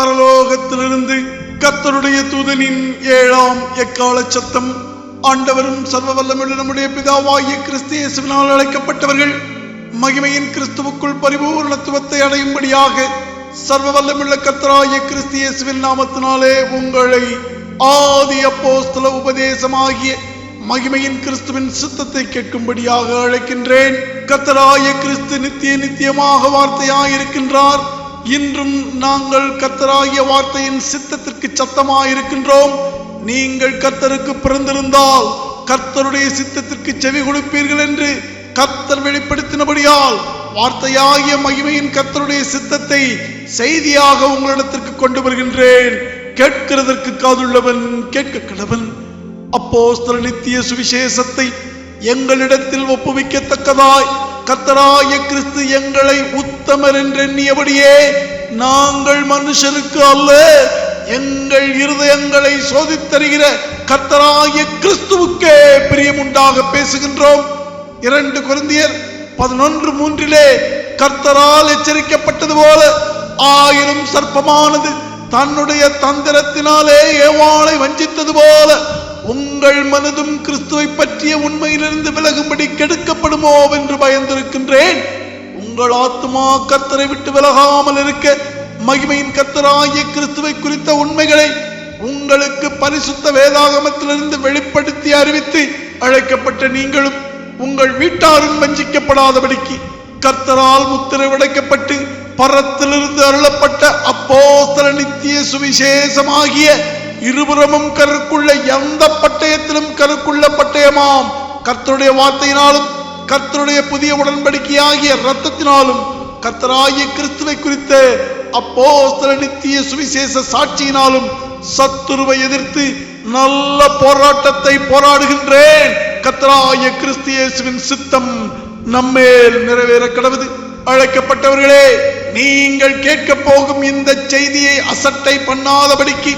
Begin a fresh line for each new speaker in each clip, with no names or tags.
பரலோகத்திலிருந்து கத்தருடைய தூதனின் ஏழாம் எக்கால சத்தம். ஆண்டவரும் சர்வ வல்லமுள்ள நம்முடைய பிதாவாகிய கிறிஸ்தியேசுவினால் அழைக்கப்பட்டவர்கள் மகிமையின் கிறிஸ்துவுக்குள் பரிபூர்ணத்துவத்தை அடையும்படியாக சர்வ வல்லமுள்ள கத்தராய கிறிஸ்தியேசுவின் நாமத்தினாலே உங்களை ஆதி அப்போஸ்தல உபதேசமாகிய மகிமையின் கிறிஸ்துவின் சித்தத்தை கேட்கும்படியாக அழைக்கின்றேன். கத்தராய கிறிஸ்து நித்திய நித்தியமாக வார்த்தையாயிருக்கின்றார். இன்றும் நாங்கள் கத்தராகிய வார்த்தையின் சித்தத்திற்கு சத்தமாயிருக்கின்றோம். நீங்கள் கத்தருக்கு பிறந்திருந்தால் கர்த்தருடைய சித்தத்திற்கு செவி கொடுப்பீர்கள் என்று கர்த்தர் வெளிப்படுத்தினபடியால் வார்த்தையாகிய மகிமையின் கர்த்தருடைய சித்தத்தை செய்தியாக உங்களிடத்திற்கு கொண்டு வருகின்றேன். கேட்கிறதற்கு காதுள்ளவன் கேட்க கடவன். அப்போ நித்திய சுவிசேஷத்தை எங்களிடத்தில் ஒப்புவிக்கத்தக்கதாய். கத்தராய கிறிஸ்து எங்களை உத்தமர் என்றெண்ணியபடியே நாங்கள் மனுஷருக்கு அல்ல. எங்கள் இருதயங்களை சோதித்தருகிற கத்தராய கிறிஸ்துவுக்கே பிரியமுண்டாக பேசுகின்றோம். இரண்டு குருந்தியர் பதினொன்று மூன்றிலே கர்த்தரால் எச்சரிக்கப்பட்டது போல ஆயிரம் சர்ப்பமானது தன்னுடைய தந்திரத்தினாலே ஏவாளை வஞ்சித்தது போல உங்கள் மனதும் கிறிஸ்துவை பற்றிய உண்மையிலிருந்து விலகும்படி கெடுக்கப்படுமோ என்று பயந்திருக்கின்றேன். உங்கள் ஆத்மா கத்தரை விட்டு விலகாமல் இருக்க மகிமையின் கத்தராகிய கிறிஸ்துவை குறித்த உண்மைகளை உங்களுக்கு பரிசுத்த வேதாகமத்திலிருந்து வெளிப்படுத்தி அறிவித்து அழைக்கப்பட்ட நீங்களும் உங்கள் வீட்டாரும் வஞ்சிக்கப்படாதபடிக்கு கர்த்தரால் முத்திரைவடைக்கப்பட்டு பரத்திலிருந்து அருளப்பட்ட அப்போஸ்தல நித்திய சுவிசேஷமாகிய இருபுறமும் கருக்குள்ள எந்த பட்டயத்திலும் கருக்குள்ள பட்டயமாம். கர்த்தருடைய வார்த்தையினாலும் கர்த்தருடைய புதிய உடன்படிக்கையாகிய இரத்தத்தினாலும் கர்த்தராகிய கிறிஸ்துவை குறித்த அப்போ நித்திய சுவிசேஷ சாட்சியினாலும் சத்துருவை எதிர்த்து நல்ல போராட்டத்தை போராடுகின்றேன். கத்தராய கிறிஸ்தியேசுவின் சித்தம் நம்மேல் நிறைவேற கடவுது அழைக்கப்பட்டவர்களே நீங்கள் கேட்க போகும் இந்த செய்தியை அசட்டை பண்ணாதபடிக்கு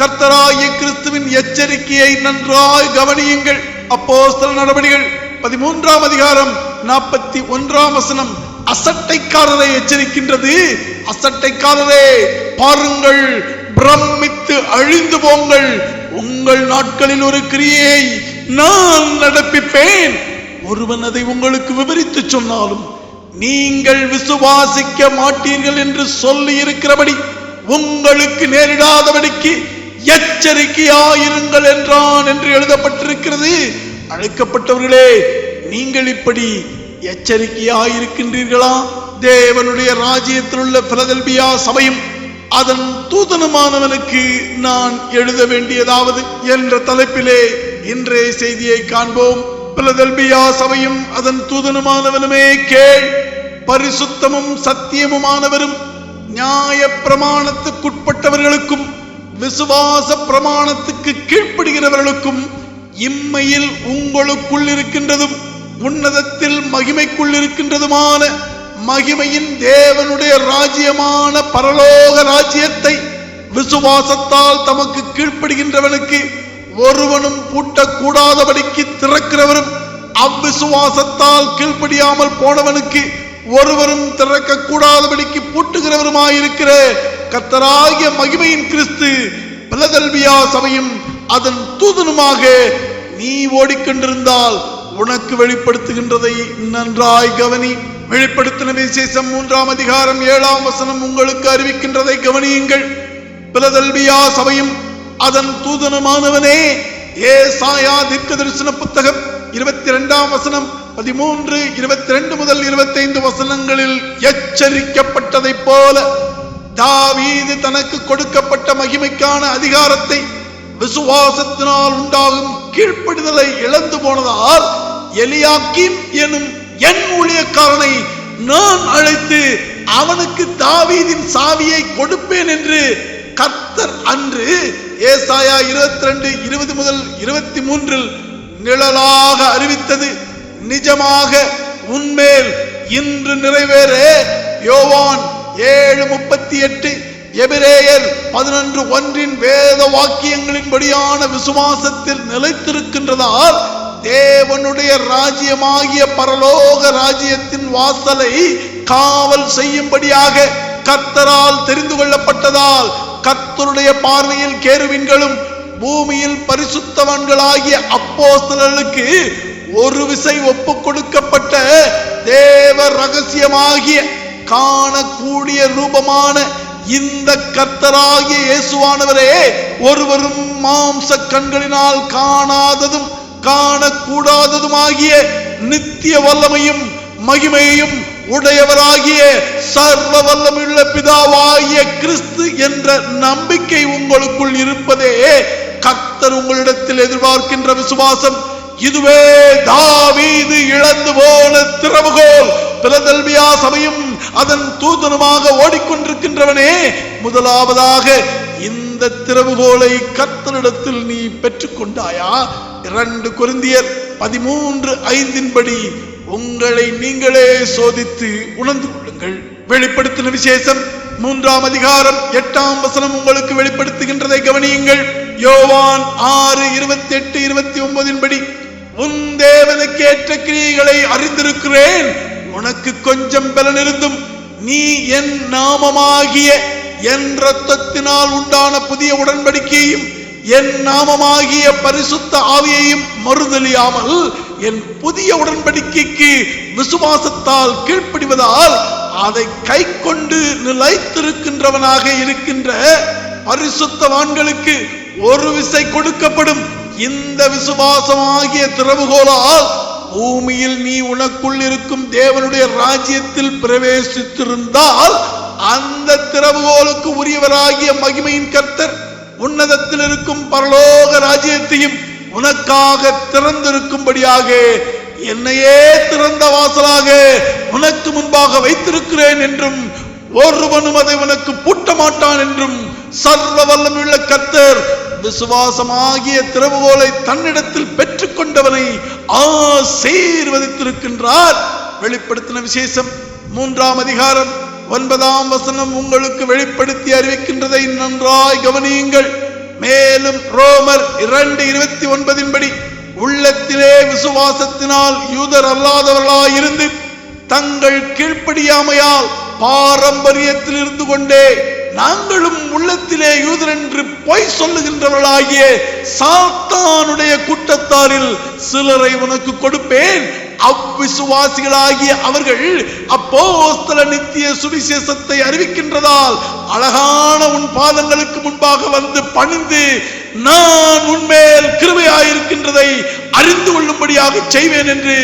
கர்த்தராகிய கிறிஸ்துவின் எச்சரிக்கையை நன்றாய் கவனியுங்கள். அப்போஸ்தல நடவடிகள் பதிமூன்றாம் அதிகாரம் நாற்பத்தி ஒன்றாம் வசனம். அசட்டைக்காரரை எச்சரிக்கின்றது. அசட்டைக்காரரே பாருங்கள் பிரமித்து அழிந்து போங்கள். உங்கள் நாட்களில் ஒரு கிரியை நான் நடப்பிப்பேன். ஒருவன் அதை உங்களுக்கு விவரித்து சொன்னாலும் நீங்கள் விசுவாசிக்க மாட்டீர்கள் என்று சொல்லி இருக்கிறபடி உங்களுக்கு நேரிடாதபடிக்கு எச்சரிக்கையாயிருங்கள் என்றான் என்று எழுதப்பட்டிருக்கிறது. அழைக்கப்பட்டவர்களே நீங்கள் இப்படி எச்சரிக்கையாயிருக்கின்றீர்களா? தேவனுடைய ராஜ்யத்தில் உள்ள பிலதெல்பியா சபையும் அதன் தூதனமானவனுக்கு நான் எழுத வேண்டியதாவது என்ற தலைப்பிலே இன்றைய செய்தியை காண்போம். பிலதெல்பியா சபையும் அதன் தூதனமானவனுமே கேள். பரிசுத்தமும் சத்தியமுமானவரும் நியாய பிரமாணத்துக்குட்பட்டவர்களுக்கும் விசுவாச பிரமாணத்துக்கு கீழ்ப்படுகிறவர்களுக்கும் இம்மையில் உங்களுக்குள் இருக்கின்றதும் உன்னதத்தில் மகிமைக்குள் இருக்கின்றதுமான மகிமையின் தேவனுடைய ராஜ்யமான பரலோக ராஜ்யத்தை விசுவாசத்தால் தமக்கு கீழ்ப்படுகின்றவனுக்கு ஒருவனும் பூட்டக்கூடாதபடிக்கு திறக்கிறவரும் அவ்விசுவாசத்தால் கீழ்ப்படியாமல் போனவனுக்கு ஒருவரும் திறக்க கூடாதபடிக்கு பூட்டுகிறவருமாயிருக்கிற கத்தராகிய மகிமையின் கிறிஸ்து பிலதெல்பியா சபையும் அதன் தூதனுமாக நீ ஓடிக்கொண்டிருந்தால் உனக்கு வெளிப்படுத்துகின்றதை நன்றாய் கவனி. வெளிப்படுத்தின விசேஷம் மூன்றாம் அதிகாரம் ஏழாம் வசனம் உங்களுக்கு அறிவிக்கின்றதை கவனியுங்கள். பிலதல்வியா சபையும் அதன் தூதனுமானவனே ஏ சாயா தீர்க்க தரிசன புத்தகம் இருபத்தி இரண்டாம் வசனம் பதிமூன்று இருபத்தி ரெண்டு முதல் இருபத்தைந்து வசனங்களில் எச்சரிக்கப்பட்டதைப் போல தாவீது தனக்கு கொடுக்கப்பட்ட மகிமைக்கான அதிகாரத்தை விசுவாசத்தினால் உண்டாகும் கீழ்ப்படுதலை இழந்து போனதால் எலியாக்கிம் எனும் என் ஊழியக்காரனை நான் அழைத்து அவனுக்கு தாவீதின் சாவியை கொடுப்பேன் என்று கத்தர் அன்று ஏசாயா இருபத்தி ரெண்டு இருபது முதல் இருபத்தி மூன்றில் நிழலாக அறிவித்தது. நிஜமாக உன்மேல் இன்று நிறைவேற யோவான் ஏழு முப்பத்தி எட்டு எபிரேயர் பதினொன்று ஒன்றின் வேத வாக்கியங்களின்படியான விசுவாசத்தில் நிலைத்திருக்கின்றதால் தேவனுடைய ராஜ்யமாகிய பரலோக ராஜ்யத்தின் வாசலை காவல் செய்யும்படியாக கர்த்தரால் தெரிந்து கொள்ளப்பட்டதால் கர்த்தருடைய பார்வையில் கேருவின்களும் பூமியில் பரிசுத்தவன்களாகிய அப்போஸ்தலர்களுக்கு ஒரு விசை ஒப்பு கொடுக்கப்பட்ட தேவ ரகசியமாகிய காணக்கூடிய ரூபமான இந்த கர்த்தராகிய இயேசுவானவரே ஒருவரும் மாம்ச கண்களினால் காணாததும் காணக்கூடாததுமாகிய நித்திய வல்லமையும் மகிமையும் உடையவராகிய சர்வ வல்லமையுள்ள பிதாவாகிய கிறிஸ்து என்ற நம்பிக்கை உங்களுக்குள் இருப்பதே கர்த்தர் உங்களிடத்தில் எதிர்பார்க்கின்ற விசுவாசம். இதுவே தாவீது இழந்து போன திறவுகோல். பிலதெல்பியா சபையும் அதன் தூதனுமாக ஓடிக்கொண்டிருக்கின்றவனே முதலாவதாக இந்த திறவுகோலை கத்தனிடத்தில் நீ பெற்றுக்கொண்டாயா? இரண்டு குருந்தியர் பதிமூன்று ஐந்தின்படி உங்களை நீங்களே சோதித்து உணர்ந்து கொள்ளுங்கள். வெளிப்படுத்தின விசேஷம் மூன்றாம் அதிகாரம் எட்டாம் வசனம் உங்களுக்கு வெளிப்படுத்துகின்றதை கவனியுங்கள். யோவான் ஆறு இருபத்தி எட்டு இருபத்தி ஒன்பதின்படி உன் தேவனுக்கு ஏற்ற கிரியைகளை அறிந்திருக்கிறேன். உனக்கு கொஞ்சம் பலன் இருந்தும் நீ என் நாமமாகிய என் ரத்தத்தினால் உண்டான புதிய உடன்படிக்கையையும் என் நாமமாகிய பரிசுத்த ஆவியையும் மறுதலியாமல் என் புதிய உடன்படிக்கைக்கு விசுவாசத்தால் கீழ்ப்படிவதால் அதை கை கொண்டு நிலைத்திருக்கின்றவனாக இருக்கின்ற பரிசுத்தவான்களுக்கு ஒரு விசை கொடுக்கப்படும். இந்த விசுவாசமாகிய திறவுகோலால் பூமியில் நீ உனக்குள் இருக்கும் தேவனுடைய ராஜ்யத்தில் பிரவேசித்திருந்தால் அந்த திறவுகோலுக்கு உரியவராகிய மகிமையின் கர்த்தர் உன்னதத்தில் இருக்கும் பரலோக ராஜ்யத்தையும் உனக்காக திறந்திருக்கும்படியாக என்னையே திறந்த வாசலாக உனக்கு முன்பாக வைத்திருக்கிறேன் என்றும் ஒருவனும் அதை உனக்கு பூட்ட மாட்டான் என்றும் சர்வ வல்லமுள்ள கத்தர் விசுவாசமாகிய திறவுகோலை தன்னிடத்தில் பெற்றுக்கொண்டவனை ஆசீர்வதித்திருக்கின்றார். வெளிப்படுத்தின விசேஷம் மூன்றாம் அதிகாரம் ஒன்பதாம் வசனம் உங்களுக்கு வெளிப்படுத்தி அறிவிக்கின்றதை நன்றாய் கவனியுங்கள். மேலும் ரோமர் இரண்டு இருபத்தி ஒன்பதின்படி உள்ளத்திலே விசுவாசத்தினால் யூதர் அல்லாதவர்களாயிருந்து தங்கள் கீழ்ப்படியாமையால் பாரம்பரியத்தில் இருந்து கொண்டே நாங்களும் உள்ளத்திலே யூதர் என்று பொய் சொல்லுகின்றவர்களாகிய சாத்தானுடைய கூட்டத்தாரில் சிலரை உனக்கு கொடுப்பேன். அவ்விசுவாசிகளாகிய அவர்கள் அப்போஸ்தல நித்திய சுவிசேஷத்தை அறிவிக்கின்றதால் அழகான உன் பாதங்களுக்கு முன்பாக வந்து பணிந்து நான் உன்மேல் கிருமையாயிருக்கின்றதை அறிந்து கொள்ளும்படியாக செய்வேன் என்று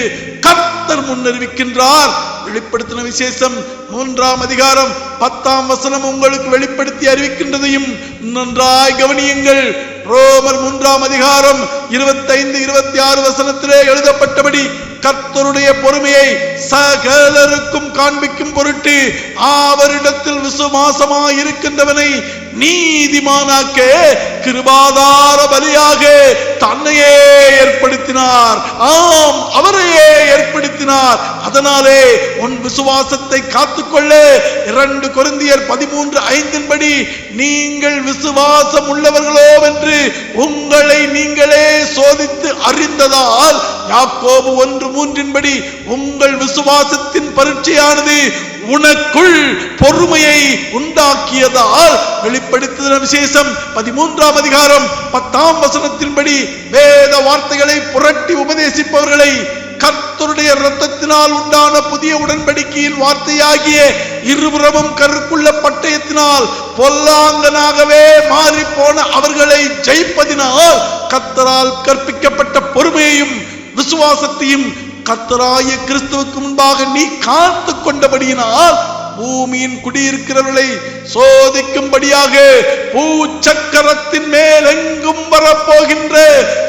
கர்த்தர் முன்னறிவிக்கின்றார். வெளிப்படுத்தின விசேஷம் மூன்றாம் அதிகாரம் பத்தாம் வசனம் உங்களுக்கு வெளிப்படுத்தி அறிவிக்கின்றதையும் நன்றாய் கவனியுங்கள். ரோமர் மூன்றாம் அதிகாரம் இருபத்தைந்து இருபத்தி ஆறு வசனத்திலே எழுதப்பட்டபடி கர்த்தருடைய பொறுமையை சகலருக்கும் காண்பிக்கும் பொருட்டு அவரிடத்தில் விசுவாசமாய் இருக்கின்றவனை நீதிமானாக்க கிருபாதார பலியாக தன்னையே ஏற்படுத்தினார். ஆம் அவரையே ஏற்படுத்தினார். அதனாலே உன் விசுவாசத்தை காத்துக்கொள்ள. இரண்டு கொருந்தியர் பதிமூன்று ஐந்தின்படி நீங்கள் விசுவாசம் உள்ளவர்களோ என்று உங்களை நீங்களே சோதித்து அறிந்ததால் யாக்கோபு ஒன்று மூன்றின்படி உங்கள் விசுவாசத்தின் பரீட்சையானது உனக்குள் பொறுமையை உண்டாக்கியதால் வெளிப்படுத்தின விசேஷம் பதிமூன்றாம் அதிகாரம் பத்தாம் வசனத்தின்படி வேத வார்த்தைகளை புரட்டி உபதேசிப்பவர்களை கர்த்தருடைய ரத்தத்தினால் உண்டான புதிய உடன்படிக்கையின் வார்த்தையாகிய இருபுறமும் கருக்குள்ள பட்டயத்தினால் பொல்லாங்கனாகவே மாறி போன அவர்களை ஜெயிப்பதினால் கத்தரால் கற்பிக்கப்பட்ட பொறுமையையும் விசுவாசத்தையும் கத்தராய கிறிஸ்துவுக்கு முன்பாக நீ காத்து கொண்டபடியினால் பூமியின் குடியிருக்கிறவர்களை சோதிக்கும்படியாக பூச்சக்கரத்தின் மேல் எங்கும் வரப்போகின்ற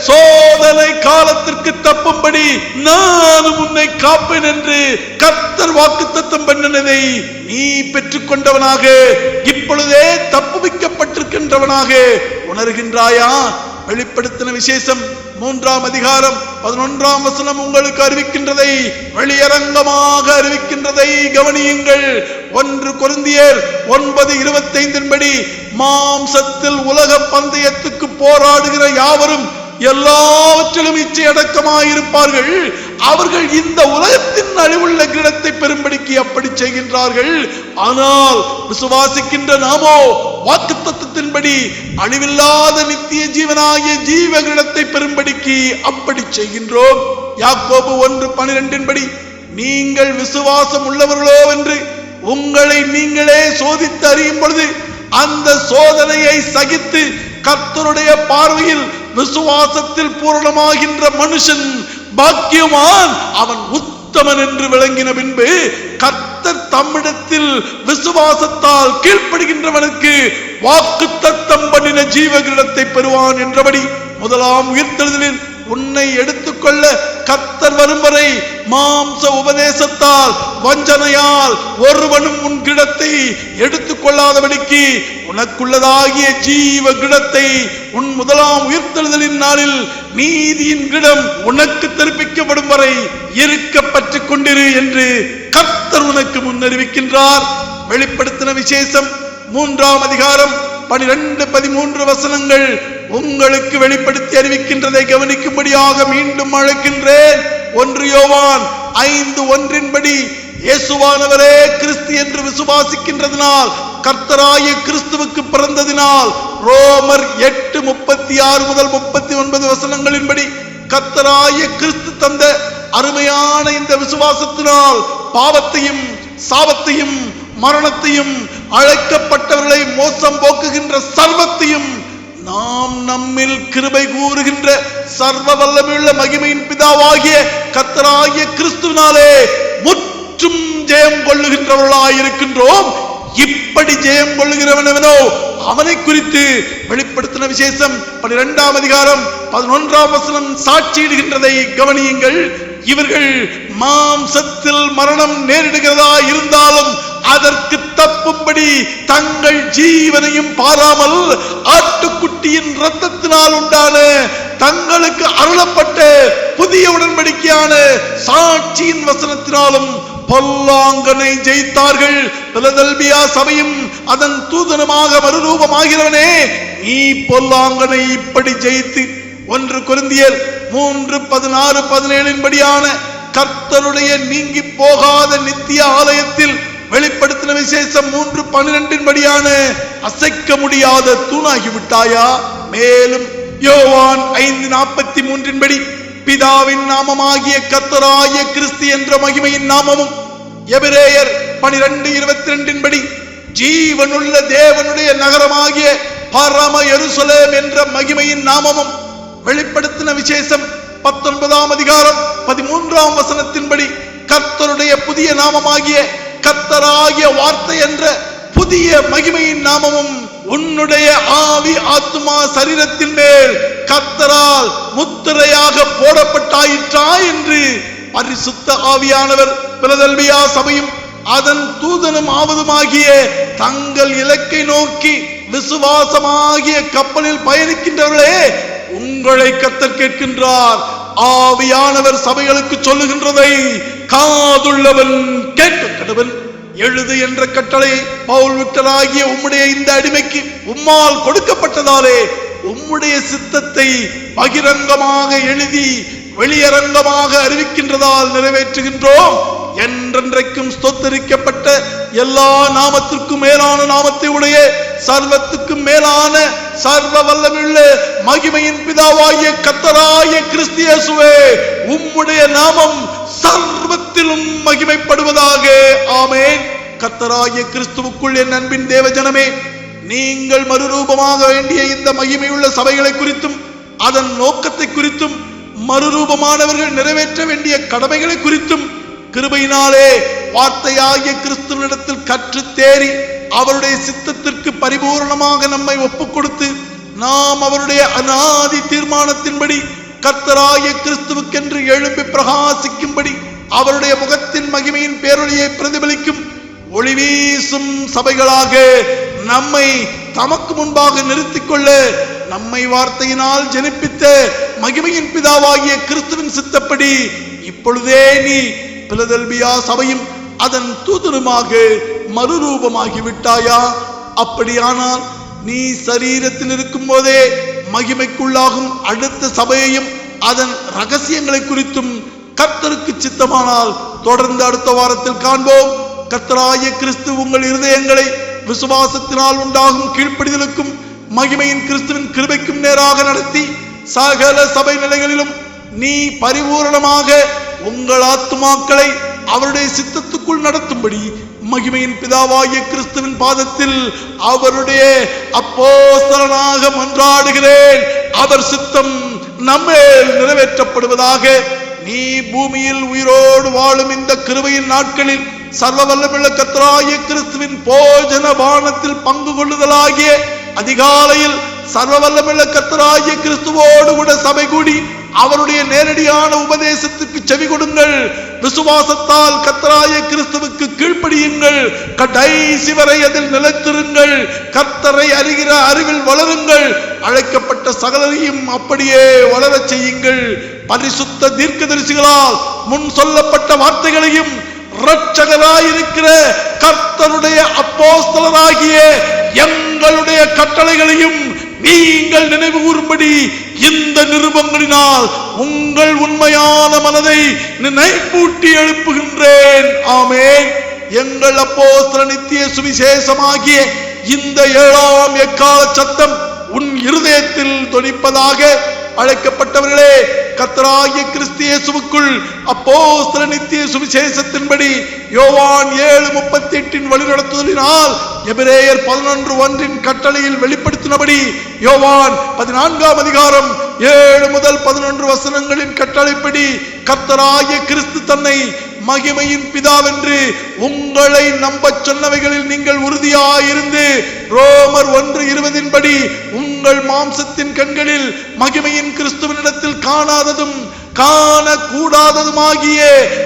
சோதனை காலத்திற்கு தப்பும்படி நானும் உன்னை காப்பேன் என்று கர்த்தர் வாக்குத்தத்தம் பண்ணினதை நீ பெற்றுக்கொண்டவனாக இப்பொழுதே தப்புவிக்கப்பட்டிருக்கின்றவனாக உணர்கின்றாயா? வெளிப்படுத்தின விசேஷம் மூன்றாம் அதிகாரம் பதினொன்றாம் வசனம் உங்களுக்கு அறிவிக்கின்றதை வெளியரங்கமாக அறிவிக்கின்றதை கவனியுங்கள். ஒன்று கொருந்தியர் ஒன்பது இருபத்தைந்தின்படி மாம்சத்தில் உலக பந்தயத்துக்கு போராடுகிற யாவரும் எல்லாவற்றிலும் இச்சை அடக்கமாயிருப்பார்கள். அவர்கள் இந்த உலகத்தின் அழிவுள்ள கிரீடத்தை பெரும்படிக்கு அப்படி செய்கின்றார்கள். ஆனால் விசுவாசிக்கின்ற நாமோ வாக்கு தத்துவத்தின்படி அழிவில்லாத நித்திய ஜீவனாகிய ஜீவ கிரீடத்தை பெரும்படிக்கு அப்படி செய்கின்றோம். யாக்கோபு ஒன்று பனிரெண்டின்படி நீங்கள் விசுவாசம் உள்ளவர்களோ என்று உங்களை நீங்களே சோதித்து அறியும் பொழுது அந்த சோதனையை சகித்து கர்த்தருடைய பார்வையில் விசுவாசத்தில் பூரணமாகின்ற மனுஷன் பாக்கியவான் அவன் உத்தமன் என்று விளங்கின பின்பு கர்த்தர் தம்மிடத்தில் விசுவாசத்தால் கீழ்ப்படுகின்றவனுக்கு வாக்கு தத்தம் பண்ணின ஜீவகிரீடத்தை பெறுவான் என்றபடி முதலாம் உயிர்த்தெழுதலில் உன்னை எடுத்துக்கொள்ள கத்தர் வரும் வரை மாம்ச உபதேசத்தால் வஞ்சனையால் ஒருவனும் உன் கிடத்தை எடுத்துக்கொள்ளாதபடிக்கு உனக்குள்ளதாகிய ஜீவ கிடத்தை உன் முதலாம் உயிர்த்தெழுதலின் நாளில் நீதியின் கிடம் உனக்கு தெரிவிக்கப்படும் வரை இருக்க கொண்டிரு என்று கத்தர் உனக்கு முன்னறிவிக்கின்றார் வெளிப்படுத்தின விசேஷம் மூன்றாம் அதிகாரம் பனிரெண்டு பதிமூன்று வசனங்கள் உங்களுக்கு வெளிப்படுத்தி அறிவிக்கின்றதை கவனிக்கும்படியாக மீண்டும் அழைக்கின்றேன். ஒன்று யோவான் ஐந்து ஒன்றின்படி இயேசுவானவரே கிறிஸ்து என்று விசுவாசிக்கின்றதினால் கர்த்தராய கிறிஸ்துவுக்கு பிறந்ததினால் ரோமர் எட்டு முப்பத்தி ஆறு முதல் முப்பத்தி ஒன்பது வசனங்களின்படி கர்த்தராய கிறிஸ்து தந்த அருமையான இந்த விசுவாசத்தினால் பாவத்தையும் சாபத்தையும் மரணத்தையும் அழைக்கப்பட்டவர்களை மோசம் போக்குகின்ற சர்வத்தை நாம் நம்மில் கிருபை கூறுகின்ற சர்வ வல்லமையுள்ள மகிமையின் பிதாவாகிய கத்தராகிய கிறிஸ்துவினாலே முற்றும் ஜெயம் கொள்ளுகின்றவர்களாய் இருக்கின்றோம் இப்படி ஜெயம் கொள்ளுகிறவனவனோ அவனை குறித்து வெளிப்படுத்தின விசேஷம் பனிரெண்டாம் அதிகாரம் பதினொன்றாம் வசனம் சாட்சியிடுகின்றதை கவனியுங்கள். இவர்கள் மாம்சத்தில் மரணம் நேரிடுகிறதா இருந்தாலும் அதற்கு தப்பும்படி தங்கள் ஜீவனையும் பாராமல் ஆட்டுக்குட்டியின் ரத்தத்தினால் உண்டான தங்களுக்கு அருளப்பட்ட புதிய உடன்படிக்கையான சாட்சியின் வசனத்தினாலும் பொல்லாங்கனை ஜெயித்தார்கள். பிலதல்பியா சபையும் அதன் தூதனமாக மறுரூபமாகிறவனே நீ பொல்லாங்கனை இப்படி ஜெயித்து ஒன்று குருந்தியர் மூன்று பதினாறு பதினேழின் படியான கர்த்தருடைய நீங்கி போகாத நித்திய ஆலயத்தில் வெளிப்படுத்தின விசேஷம் மூன்று பன்னிரெண்டின் படியான அசைக்க முடியாத தூணாகி விட்டாயா மேலும் யோவான் ஐந்து நாற்பத்தி மூன்றின் படி பிதாவின் நாமமாகிய கத்தராய கிறிஸ்து என்ற மகிமையின் நாமமும் எபிரேயர் பனிரெண்டு இருபத்தி ரெண்டின் படி ஜீவனுள்ள தேவனுடைய நகரமாகிய பரம எருசலேம் என்ற மகிமையின் நாமமும் வெளிப்படுத்தின விசேஷம் பத்தொன்பதாம் அதிகாரம் பதிமூன்றாம் வசனத்தின்படி கர்த்தருடைய புதிய நாமமாகிய கத்தராகிய வார்த்தை என்ற புதிய மகிமையின் நாமமும் உன்னுடைய ஆவி ஆத்மா சரீரத்தின் மேல் கத்தரால் முத்திரையாக போடப்பட்டாயிற்றா என்று பரிசுத்த ஆவியானவர் பிரதல்வியா சபையும் அதன் தூதனும் ஆவதுமாகிய தங்கள் இலக்கை நோக்கி விசுவாசமாகிய கப்பலில் பயணிக்கின்றவர்களே உங்களை கத்தர் கேட்கின்றார். ஆவியானவர் சபைகளுக்கு சொல்லுகின்றதை காதுள்ளவன் கேட்க கடவன் எழுது என்ற கட்டளை பவுல் விக்டராகிய உம்முடைய இந்த அடிமைக்கு உம்மால் கொடுக்கப்பட்டதாலே உம்முடைய சித்தத்தை பகிரங்கமாக எழுதி வெளியரங்கமாக அறிவிக்கின்றதால் நிறைவேற்றுகின்றோம். என்றென்றைக்கும் ஸ்தோத்தரிக்கப்பட்ட எல்லா நாமத்திற்கும் மேலான நாமத்தை உடைய சர்வத்துக்கும் மேலான சர்வ வல்லமுள்ள மகிமையின் பிதாவாகிய கத்தராய கிறிஸ்தியசுவே உம்முடைய நாமம் சர்வத்திலும் மகிமைப்படுவதாக. ஆமேன். கத்தராய கிறிஸ்துவுக்குள் என் அன்பின் தேவஜனமே நீங்கள் மறுரூபமாக வேண்டிய இந்த மகிமையுள்ள சபைகளை குறித்தும் அதன் நோக்கத்தை குறித்தும் மறுரூபமானவர்கள் நிறைவேற்ற வேண்டிய கடமைகளை குறித்தும் கிருபையினாலே வார்த்தையாகிய கிறிஸ்துவனிடத்தில் கற்று தேறி அவருடைய சித்தத்திற்கு பரிபூரணமாக நம்மை ஒப்புக் கொடுத்து நாம் அவருடைய அநாதி தீர்மானத்தின்படி கர்த்தராய கிறிஸ்துவுக்கென்று எழும்பி பிரகாசிக்கும்படி அவருடைய முகத்தின் மகிமையின் பேரொழியை பிரதிபலிக்கும் ஒளி வீசும் சபைகளாக நம்மை தமக்கு முன்பாக நிறுத்திக் கொள்ள நம்மை வார்த்தையினால் ஜனிப்பித்த மகிமையின் பிதாவாகிய கிறிஸ்துவின் சித்தப்படி இப்பொழுதே நீ பிலதெல்பியா சபையும் அதன் தூதருமாக மறுரூபமாகி விட்டாயா அப்படியானால் நீ சரீரத்தில் இருக்கும் போதே மகிமைக்குள்ளாகும் அடுத்த சபையையும் அதன் ரகசியங்களை குறித்தும் கர்த்தருக்கு சித்தமானால் தொடர்ந்து அடுத்த வாரத்தில் காண்போம். கர்த்தராய கிறிஸ்து உங்கள் இருதயங்களை விசுவாசத்தினால் உண்டாகும் கீழ்ப்படிதலுக்கும் மகிமையின் கிறிஸ்துவின் கிருபைக்கும் நேராக நடத்தி சகல சபை நிலைகளிலும் நீ பரிபூரணமாக உங்கள் ஆத்துமாக்களை அவருடைய சித்தத்துக்குள் நடத்தும்படி மகிமையின் பிதாவாகிய கிறிஸ்துவின் பாதத்தில் அவருடைய அப்போஸ்தலனாக மன்றாடுகிறேன். அவர் சித்தம் நம்மேல் நிறைவேற்றப்படுவதாக நீ பூமியில் உயிரோடு வாழும் இந்த கிருவையின் நாட்களில் சர்வ வல்லமுள்ள கத்தராகிய கிறிஸ்துவின் போஜன பானத்தில் பங்கு கொள்ளுதலாகிய அதிகாலையில் சர்வ வல்லமுள்ள கத்தராகிய கிறிஸ்துவோடு கூட சபை கூடி அவருடைய நேரடியான உபதேசத்துக்கு செவி கொடுங்கள். விசுவாசத்தால் கத்தராய கிறிஸ்துவுக்கு கீழ்ப்படியுங்கள். கடைசி வரை அதில் நிலைத்திருங்கள். கர்த்தரை அறிகிற அறிவில் வளருங்கள். அழைக்கப்பட்ட சகலரையும் அப்படியே வளரச் செய்யுங்கள். பரிசுத்த தீர்க்கதரிசிகளால் முன் சொல்லப்பட்ட வார்த்தைகளையும் இரட்சகராயிருக்கிற கர்த்தருடைய அப்போஸ்தலராகிய எங்களுடைய கட்டளைகளையும் நீங்கள் நினைவு கூறும்படி இந்த நிருபங்களினால் உங்கள் உண்மையான மனதை நினைப்பூட்டி எழுப்புகின்றேன். ஆமே எங்கள் அப்போ நித்திய சுவிசேஷமாகிய இந்த ஏழாம் எக்கால சத்தம் உன் இருதயத்தில் தொனிப்பதாக அழைக்கப்பட்டவர்களே கத்தராகிய கிறிஸ்து அப்போ நித்திய சுவிசேஷத்தின்படி யோவான் ஏழு முப்பத்தி எட்டின் வழிநடத்துதலினால் எபிரேயர் பதினொன்று ஒன்றின் கட்டளையில் வெளிப்படுத்தினபடி யோவான் பதினான்காம் அதிகாரம் ஏழு முதல் பதினொன்று வசனங்களின் கட்டளைப்படி கத்தராகிய கிறிஸ்து தன்னை மகிமையின் பிதாவென்று உங்களை நம்பச் சொன்னவைகளில் நீங்கள் உறுதியாயிருந்து ரோமர் ஒன்று இருபதின்படி உங்கள் மாம்சத்தின் கண்களில் மகிமையின் கிறிஸ்துவனிடத்தில் காணாததும் காணக்கூடாததுமாகிய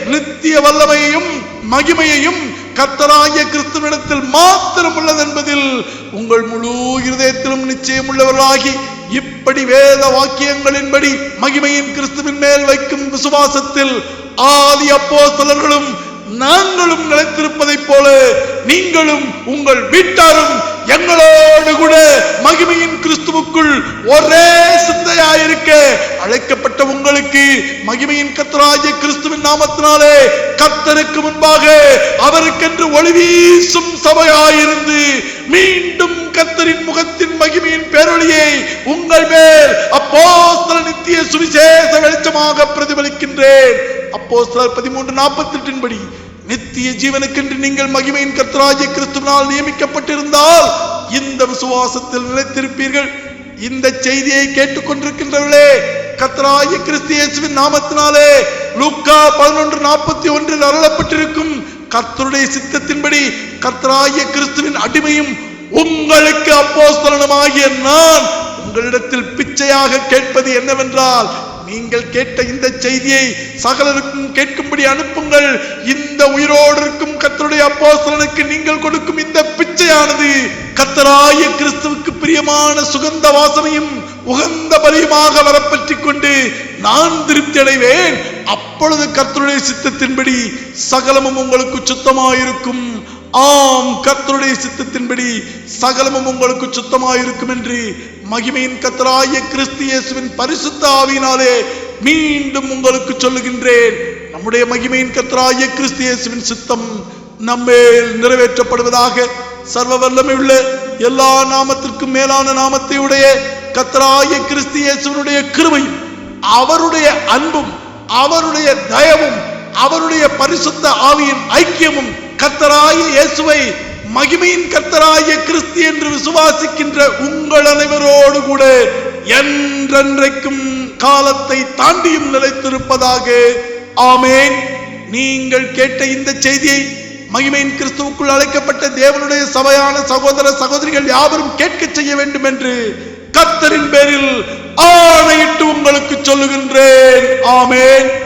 நித்திய வல்லமையையும் மகிமையையும் கர்த்தராகிய கிறிஸ்துவனிடத்தில் மாத்திரம் உள்ளது என்பதில் உங்கள் முழு இருதயத்திலும் நிச்சயம் உள்ளவர்களாகி இப்படி வேத வாக்கியங்களின்படி மகிமையின் கிறிஸ்துவின் மேல் வைக்கும் விசுவாசத்தில் ஆதி அப்போஸ்தலர்களும் நாங்களும் நிலைத்திருப்பதைப் போல நீங்களும் உங்கள் வீட்டாரும் எங்களோடு கூட மகிமையின் கிறிஸ்துவுக்குள் ஒரே சிந்தையாயிருக்க அழைக்கப்பட்ட உங்களுக்கு மகிமையின் கத்தராஜ கிறிஸ்துவின் நாமத்தினாலே கர்த்தருக்கு முன்பாக அவருக்கென்று ஒளி வீசும் சபையாயிருந்து மீண்டும் கர்த்தரின் முகத்தின் மகிமையின் பேரொழியை உங்கள் மேல் அப்போ நித்திய சுவிசேஷ வெளிச்சமாக பிரதிபலிக்கின்றேன். அப்போஸ்தலர் பதிமூன்று நாற்பத்தி எட்டின் படி நித்திய ஜீவனுக்கென்று நீங்கள் மகிமையின் கர்த்தராஜ கிறிஸ்துவனால் நியமிக்கப்பட்டிருந்தால் இந்த விசுவாசத்தில் நிலைத்திருப்பீர்கள். இந்த செய்தியை கேட்டுக்கொண்டிருக்கின்றவர்களே கத்தராய கிறிஸ்தியேசுவின் நாமத்தினாலே லூக்கா பதினொன்று நாற்பத்தி ஒன்றில் அருளப்பட்டிருக்கும் கர்த்தருடைய சித்தத்தின்படி கர்த்தராகிய கிறிஸ்துவின் அடிமையும் உங்களுக்கு அப்போஸ்தலனுமாகிய நான் உங்களிடத்தில் பிச்சையாக கேட்பது என்னவென்றால் நீங்கள் கேட்ட இந்த செய்தியை சகலருக்கும் கேட்கும்படி அனுப்புங்கள். இந்த உயிரோடு இருக்கும் கத்தருடைய அப்போசலனுக்கு நீங்கள் கொடுக்கும் இந்த பிச்சையானது கத்தராய கிறிஸ்துவுக்கு பிரியமான சுகந்த வாசனையும் உகந்த பலியுமாக வரப்பற்றிக் கொண்டு நான் திருப்தி அடைவேன். அப்பொழுது கர்த்தருடைய சித்தத்தின்படி சகலமும் உங்களுக்கு சுத்தமாயிருக்கும். ஆம் கத்தருடைய சித்தத்தின்படி சகலமும் உங்களுக்கு சுத்தமாயிருக்கும் என்று மகிமையின் கத்தராய கிறிஸ்தியேசுவின் பரிசுத்த ஆவியினாலே மீண்டும் உங்களுக்கு சொல்லுகின்றேன். நம்முடைய மகிமையின் கத்தராய கிறிஸ்தியேசுவின் சித்தம் நம்மேல் நிறைவேற்றப்படுவதாக சர்வ வல்லமை உள்ள எல்லா நாமத்திற்கும் மேலான நாமத்தை உடைய கத்தராய கிறிஸ்தியேசுவனுடைய கிருமையும் அவருடைய அன்பும் அவருடைய தயவும் அவருடைய பரிசுத்த ஆவியின் ஐக்கியமும் கத்தராய இயேசுவை மகிமையின் கத்தராய கிறிஸ்து என்று விசுவாசிக்கின்ற உங்கள் அனைவரோடு கூட என்றென்றைக்கும் காலத்தை தாண்டியும் நிலைத்திருப்பதாக. ஆமேன். நீங்கள் கேட்ட இந்த செய்தியை மகிமையின் கிறிஸ்துவுக்குள் அழைக்கப்பட்ட தேவனுடைய சபையான சகோதர சகோதரிகள் யாவரும் கேட்கச் செய்ய வேண்டும் என்று கத்தரின் பேரில் ஆணையிட்டு உங்களுக்கு சொல்லுகின்றேன். ஆமேன்.